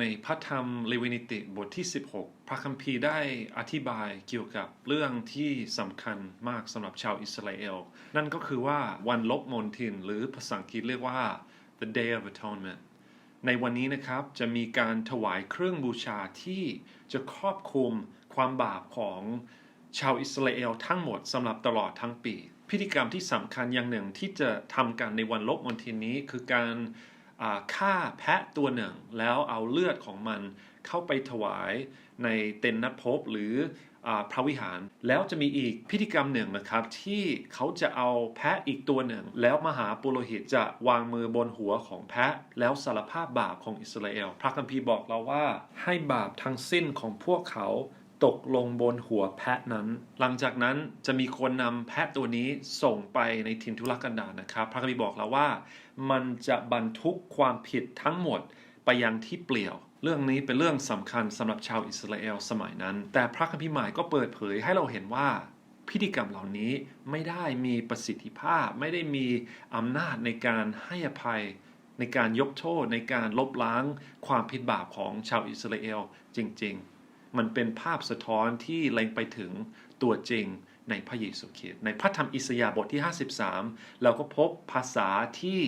ในพระธรรมเลวีนิติบทที่ 16 พระคัมภีร์ได้อธิบายเกี่ยวกับเรื่องที่สำคัญมากสำหรับชาวอิสราเอล นั่นก็คือว่าวันลบมนทิน หรือภาษาอังกฤษเรียกว่า the day of atonement ในวันนี้นะครับจะมีการถวายเครื่องบูชาที่จะครอบคลุมความบาปของชาวอิสราเอลทั้งหมดสำหรับตลอดทั้งปี พิธีกรรมที่สำคัญอย่างหนึ่งที่จะทำกันในวันลบมนทินนี้คือการ ฆ่าแพะตัวหนึ่ง แล้วเอาเลือดของมันเข้าไปถวายในเต็นท์นัดพบหรืออพระวิหาร แล้วจะมีอีกพิธีกรรมหนึ่งนะครับ ที่เขาจะเอาแพะอีกตัวหนึ่ง แล้วมหาปุโรหิตจะวางมือบนหัวของแพะ แล้วสารภาพบาปของอิสราเอล พระคัมภีร์บอกเราว่าให้บาปทั้งสิ้นของพวกเขา ตกลงบนหัวแพะนั้น หลังจากนั้นจะมีคนนำแพะตัวนี้ส่งไปในทินทุรกันดารนะครับ พระคัมภีร์บอกเราว่า มันจะบรรทุกความผิดทั้งหมดไปยังที่เปลี่ยว เรื่องนี้เป็นเรื่องสำคัญสำหรับชาวอิสราเอลสมัยนั้น แต่พระคัมภีร์ใหม่ก็เปิดเผยให้เราเห็นว่าพิธีกรรมเหล่านี้ไม่ได้มีประสิทธิภาพ ไม่ได้มีอำนาจในการให้อภัย ในการยกโทษในการลบล้างความผิดบาปของชาวอิสราเอลจริง ๆ มันเป็นภาพสะท้อนที่เล็งไปถึงตัวจริงในพระเยซูคริสต์ในพระธรรมอิสยาห์บทที่ 53 เราก็พบภาษาที่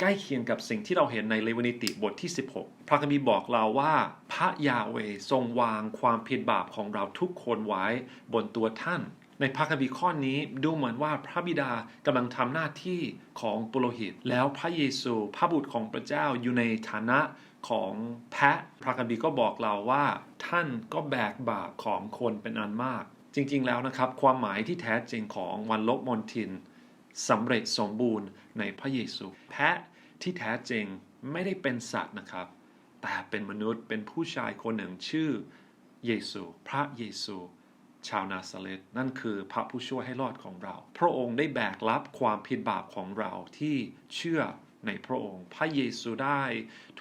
ใกล้เคียงกับสิ่งที่เราเห็นในเลวีนิติบทที่ 16 พระคัมภีร์บอกเราว่าพระยาเวทรงวางความผิดบาปของเราทุกคนไว้บนตัวท่าน ในพระคัมภีร์ข้อนี้ดูเหมือนว่าพระบิดากำลังทำหน้าที่ของปุโรหิต แล้วพระเยซูพระบุตรของพระเจ้าอยู่ในฐานะ ของแพะพระคัมภีร์ก็บอกเราว่า ท่านก็แบกบาปของคนเป็นอันมาก จริง ๆ แล้วนะครับ ความหมายที่แท้จริงของวันลบมนทินสำเร็จสมบูรณ์ในพระเยซู แพะที่แท้จริงไม่ได้เป็นสัตว์นะครับ แต่เป็นมนุษย์เป็นผู้ชายคนหนึ่งชื่อเยซู พระเยซู ชาวนาซาเรตนั่นคือพระผู้ช่วยให้รอดของเรา พระองค์ได้แบกรับความผิดบาปของเราที่เชื่อ ในพระองค์ พระเยซูได้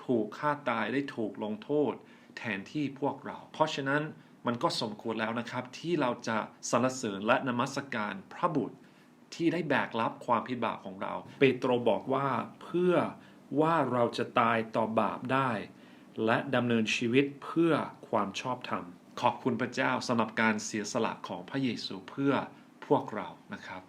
ถูกฆ่าตายได้ถูกลงโทษ แทนที่พวกเรา เพราะฉะนั้นมันก็สมควรแล้วนะครับ ที่เราจะสรรเสริญและนมัสการพระบุตรที่ได้แบกรับความผิดบาปของเรา เปโตรบอกว่าเพื่อว่าเราจะตายต่อบาปได้ และดำเนินชีวิตเพื่อความชอบธรรม ขอบคุณพระเจ้าสำหรับการเสียสละของพระเยซูเพื่อพวกเรานะครับ